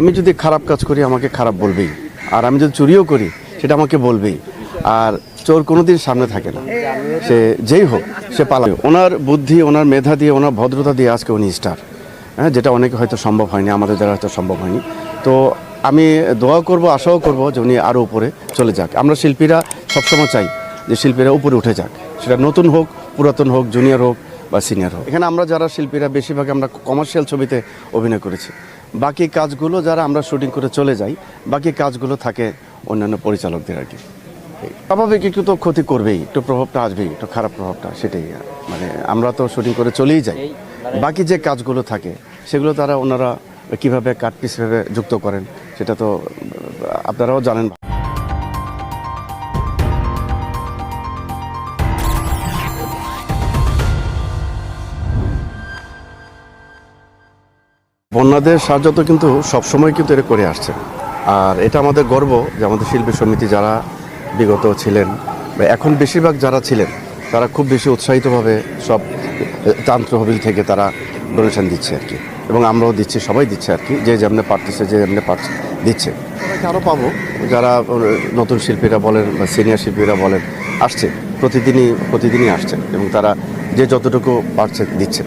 আমি যদি খারাপ কাজ করি, আমাকে খারাপ বলবেই। আর আমি যদি চুরিও করি, সেটা আমাকে বলবেই। আর চোর কোনোদিন সামনে থাকে না। সে যেই হোক, সে পালাবে ওনার বুদ্ধি, ওনার মেধা দিয়ে, ওনার ভদ্রতা দিয়ে আজকে উনি স্টার। হ্যাঁ যেটা অনেকে হয়তো সম্ভব হয়নি, আমাদের দ্বারা হয়তো সম্ভব হয়নি। তো আমি দোয়া করব, আশাও করব যে উনি আরও উপরে চলে যাক। আমরা শিল্পীরা সবসময় চাই যে শিল্পীরা উপরে উঠে যাক। সেটা নতুন হোক, পুরাতন হোক, জুনিয়র হোক বা সিনিয়র হোক। এখানে আমরা যারা শিল্পীরা বেশিরভাগ আমরা কমার্শিয়াল ছবিতে অভিনয় করেছি। বাকি কাজগুলো যারা আমরা শুটিং করে চলে যাই, বাকি কাজগুলো থাকে অন্যান্য পরিচালকদের আর কি। স্বাভাবিক একটু তো ক্ষতি করবেই, একটু প্রভাবটা আসবেই, একটু খারাপ প্রভাবটা, সেটাই। মানে আমরা তো শুটিং করে চলেই যাই। বাকি যে কাজগুলো থাকে, সেগুলো তারা ওনারা কীভাবে কাট পিস যুক্ত করেন, সেটা তো আপনারাও জানেন। বন্যাদের সাহায্য তো কিন্তু সবসময় কিন্তু এটা করে আসছে। আর এটা আমাদের গর্ব যে আমাদের শিল্পী সমিতি যারা বিগত ছিলেন বা এখন বেশিরভাগ যারা ছিলেন, তারা খুব বেশি উৎসাহিতভাবে সব তান্ত্রহবিল থেকে তারা ডোনেশন দিচ্ছে আর কি। এবং আমরাও দিচ্ছি, সবাই দিচ্ছে আর কি, যে যেমনি পারতেছে, যে যেমনি পারছে দিচ্ছে। আরও পাবো। যারা নতুন শিল্পীরা বলেন বা সিনিয়র শিল্পীরা বলেন, আসছে। প্রতিদিনই প্রতিদিনই আসছেন এবং তারা যে যতটুকু পারছে দিচ্ছেন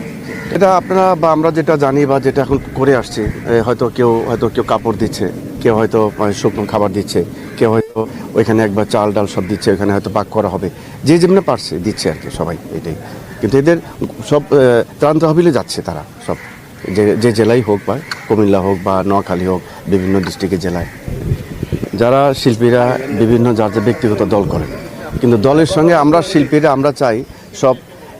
এটা আপনারা বা আমরা যেটা জানি বা যেটা এখন করে আসছি হয়তো কেউ হয়তো কেউ কাপড় দিচ্ছে, কেউ হয়তো শুকনো খাবার দিচ্ছে, কেউ হয়তো ওইখানে একবার চাল ডাল সব দিচ্ছে, ওইখানে হয়তো পাক করা হবে। যে যেমনি পারছে দিচ্ছে আর কি সবাই এটাই। কিন্তু এদের সব ত্রাণ তহবিলে যাচ্ছে তারা সব। যে যে জেলাই হোক বা কুমিল্লা হোক বা নোয়াখালী হোক, বিভিন্ন ডিস্ট্রিক্টের জেলায়। যারা শিল্পীরা বিভিন্ন যার ব্যক্তিগত দল করেন। কিন্তু দলের সঙ্গে আমরা শিল্পীরা, আমরা চাই সব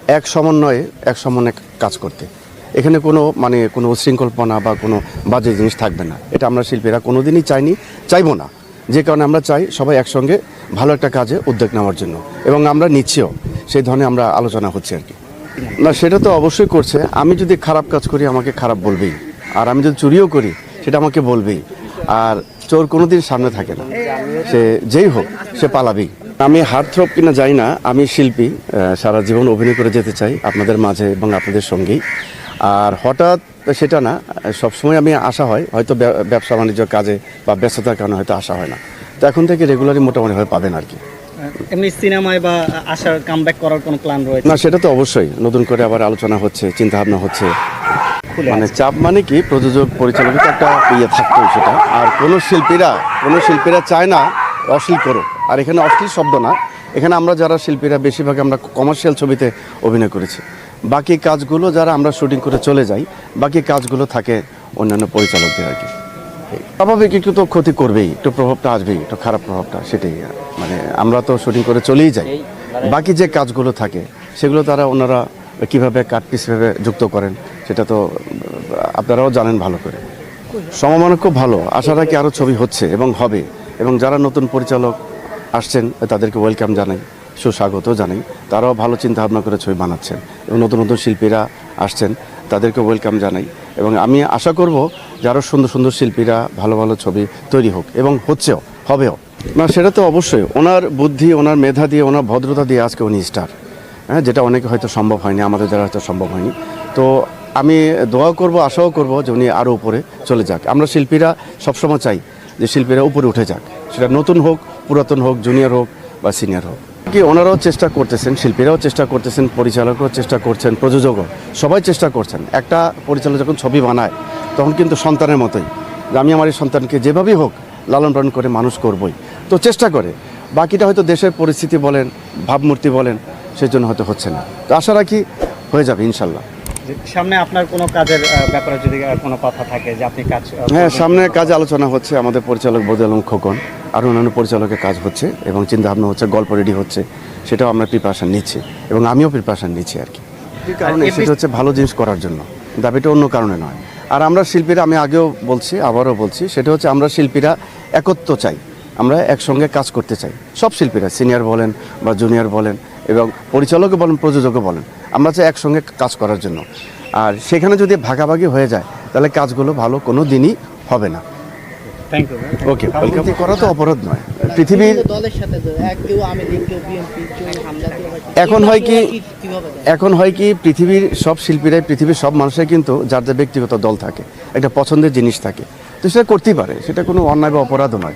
এক সমন্বয়ে এক সমন্বয়ে কাজ করতে। এখানে কোনো মানে কোনো উশৃঙ্খলপনা বা কোনো বাজে জিনিস থাকবে না। এটা আমরা শিল্পীরা কোনো দিনই চাইনি, চাইব না। যে কারণে আমরা চাই সবাই একসঙ্গে ভালো একটা কাজে উদ্যোগ নেওয়ার জন্য। এবং আমরা নিচ্ছিও, সেই ধরনের আমরা আলোচনা হচ্ছে আর কি। না, সেটা তো অবশ্যই করছে। আমি যদি খারাপ কাজ করি, আমাকে খারাপ বলবেই। আর আমি যদি চুরিও করি, সেটা আমাকে বলবেই। আর চোর কোনোদিন সামনে থাকে না। সে যেই হোক, সে পালাবেই। আমি হার্ট থ্রপ কিনা যাই না আমি শিল্পী সারা জীবন অভিনয় করে যেতে চাই আপনাদের মাঝে এবং আপনাদের সঙ্গেই। আর হঠাৎ সেটা না সবসময় আমি আসা হয় হয়তো ব্যবসা বাণিজ্য কাজে বা ব্যস্ততার কারণে হয়তো আসা হয় না। তো এখন থেকে রেগুলারই মোটামুটি ভাবে পাবেন আর কি। এমনি সিনেমায় বা আসার কামব্যাক করার কোনো প্ল্যান রয়েছে? না সেটা তো অবশ্যই। নতুন করে আবার আলোচনা হচ্ছে চিন্তা ভাবনা হচ্ছে মানে চাপ মানে কি প্রযোজক পরিচালকের একটা ইয়ে থাকতো সেটা। আর কোনো শিল্পীরা কোনো শিল্পীরা চায় না অশ্লীল করো আর এখানে অশ্লীল শব্দ না। এখানে আমরা যারা শিল্পীরা, বেশিরভাগ আমরা কমার্শিয়াল ছবিতে অভিনয় করেছি। বাকি কাজগুলো যারা আমরা শুটিং করে চলে যাই, বাকি কাজগুলো থাকে অন্যান্য পরিচালকদের আর কি। স্বাভাবিক একটু তো ক্ষতি করবেই, একটু প্রভাবটা আসবেই, একটু খারাপ প্রভাবটা, সেটাই মানে আমরা তো শুটিং করে চলেই যাই। বাকি যে কাজগুলো থাকে, সেগুলো তারা ওনারা কীভাবে কাট পিস ভেবে যুক্ত করেন, সেটা তো, আপনারাও জানেন ভালো করে। সমমান খুব ভালো, আশা রাখি আরও ছবি হচ্ছে এবং হবে। এবং যারা নতুন পরিচালক আসছেন, তাদেরকে ওয়েলকাম জানাই সুস্বাগত জানাই। তারাও ভালো চিন্তা ভাবনা করে ছবি বানাচ্ছেন এবং নতুন নতুন শিল্পীরা আসছেন তাদেরকে ওয়েলকাম জানাই। এবং আমি আশা করব যে আরও সুন্দর সুন্দর শিল্পীরা ভালো ভালো ছবি তৈরি হোক এবং হচ্ছেও, হবেও। না, সেটা তো অবশ্যই। ওনার বুদ্ধি, ওনার মেধা দিয়ে, ওনার ভদ্রতা দিয়ে আজকে উনি স্টার হ্যাঁ যেটা অনেকে হয়তো সম্ভব হয়নি, আমাদের দ্বারা হয়তো সম্ভব হয়নি। তো আমি দোয়া করব, আশাও করব যে উনি আরও উপরে চলে যাক। আমরা শিল্পীরা সবসময় চাই যে শিল্পীরা উপরে উঠে যাক। সেটা নতুন হোক পুরাতন হোক জুনিয়র হোক বা সিনিয়র হোক। কি ওনারাও চেষ্টা করতেছেন, শিল্পীরাও চেষ্টা করতেছেন, পরিচালকরাও চেষ্টা করছেন, প্রযোজকও সবাই চেষ্টা করছেন। একটা পরিচালক যখন ছবি বানায়, তখন কিন্তু সন্তানের মতোই আমি আমার এই সন্তানকে যেভাবেই হোক লালন পালন করে মানুষ করবই। তো চেষ্টা করে। বাকিটা হয়তো দেশের পরিস্থিতি বলেন, ভাবমূর্তি বলেন সেই জন্য হয়তো হচ্ছে না। তো আশা রাখি হয়ে যাবে, ইনশাল্লাহ। সামনে আপনার কোনো কাজের ব্যাপারে যদি কোনো কথা থাকে যে আপনি কাজ হ্যাঁ সামনে কাজে আলোচনা হচ্ছে আমাদের পরিচালক বদল আলম খোকন। আর অন্যান্য পরিচালকের কাজ হচ্ছে এবং চিন্তাভাবনা হচ্ছে গল্প রেডি হচ্ছে সেটাও আমরা প্রিপারেশন নিচ্ছি এবং আমিও প্রিপারেশন নিচ্ছি আর কি। কারণ? সেটা হচ্ছে ভালো জিনিস করার জন্য। দাবিটা অন্য কারণে নয়। আর আমরা শিল্পীরা আমি আগেও বলছি আবারও বলছি সেটা হচ্ছে আমরা শিল্পীরা একত্র চাই। আমরা একসঙ্গে কাজ করতে চাই। সব শিল্পীরা সিনিয়র বলেন বা জুনিয়র বলেন এবং পরিচালকও বলেন প্রযোজকও বলেন। আমরা চাই একসঙ্গে কাজ করার জন্য। আর সেখানে যদি ভাগাভাগি হয়ে যায় তাহলে কাজগুলো ভালো কোনো দিনই হবে না। থ্যাংক ইউ ওকে ওয়েলকাম করা তো অপরাধ নয়। পৃথিবীর এখন হয় কি- এখন হয় কি পৃথিবীর সব শিল্পীরাই পৃথিবীর সব মানুষের কিন্তু যার যার ব্যক্তিগত দল থাকে একটা পছন্দের জিনিস থাকে তো সেটা করতেই পারে। সেটা কোনো অন্যায় বা অপরাধও নয়।